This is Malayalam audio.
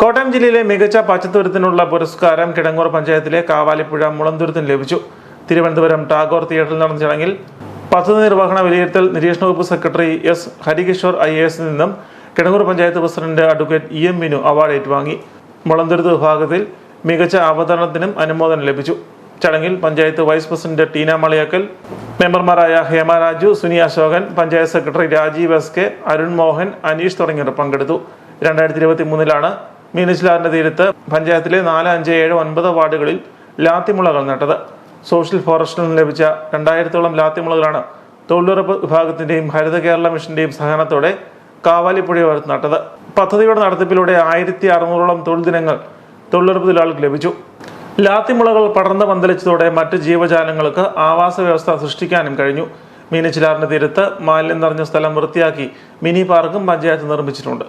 കോട്ടയം ജില്ലയിലെ മികച്ച പച്ചത്തുരുത്തിനുള്ള പുരസ്കാരം കിടങ്ങൂർ പഞ്ചായത്തിലെ കാവാലിപ്പുഴ മുളന്തുരുത്തിന് ലഭിച്ചു. തിരുവനന്തപുരം ടാഗോർ തിയേറ്ററിൽ നടന്ന ചടങ്ങിൽ പദ്ധതി നിർവഹണ വിലയിരുത്തൽ നിരീക്ഷണ വകുപ്പ് secretary S Harikishore I A നിന്നും Kidangoor panchayat president advocate E M Minu award ഏറ്റുവാങ്ങി. മുളന്തുരുത്ത് വിഭാഗത്തിൽ മികച്ച അവതരണത്തിനും അനുമോദനം ലഭിച്ചു. ചടങ്ങിൽ പഞ്ചായത്ത് വൈസ് പ്രസിഡന്റ് ടീന മളിയക്കൽ മെമ്പർമാരായ Hema Raju Suni Ashokan panchayat secretary Rajeev S K Arun Mohan Aneesh തുടങ്ങിയവർ പങ്കെടുത്തു. രണ്ടായിരത്തി ഇരുപത്തി മൂന്നിലാണ് മീനച്ചിലാറിന്റെ തീരത്ത് പഞ്ചായത്തിലെ നാല് അഞ്ച് ഏഴ് ഒൻപത് വാർഡുകളിൽ ലാത്തിമുളകൾ നട്ടത്. സോഷ്യൽ ഫോറസ്റ്റിൽ നിന്ന് ലഭിച്ച രണ്ടായിരത്തോളം ലാത്തിമുളകളാണ് തൊഴിലുറപ്പ് വിഭാഗത്തിന്റെയും ഹരിത കേരള മിഷന്റെയും സഹകരണത്തോടെ കാവാലിപ്പുഴയോരത്ത് നട്ടത്. പദ്ധതിയുടെ നടത്തിപ്പിലൂടെ ആയിരത്തി അറുന്നൂറോളം തൊഴിൽ ദിനങ്ങൾ തൊഴിലുറപ്പ് തൊഴിലാളികൾക്ക് ലഭിച്ചു. ലാത്തിമുളകൾ പടർന്ന് പന്തലിച്ചതോടെ മറ്റ് ജീവജാലങ്ങൾക്ക് ആവാസ വ്യവസ്ഥ സൃഷ്ടിക്കാനും കഴിഞ്ഞു. മീനച്ചിലാറിന്റെ തീരത്ത് മാലിന്യം നിറഞ്ഞ സ്ഥലം വൃത്തിയാക്കി മിനി പാർക്കും പഞ്ചായത്ത് നിർമ്മിച്ചിട്ടുണ്ട്.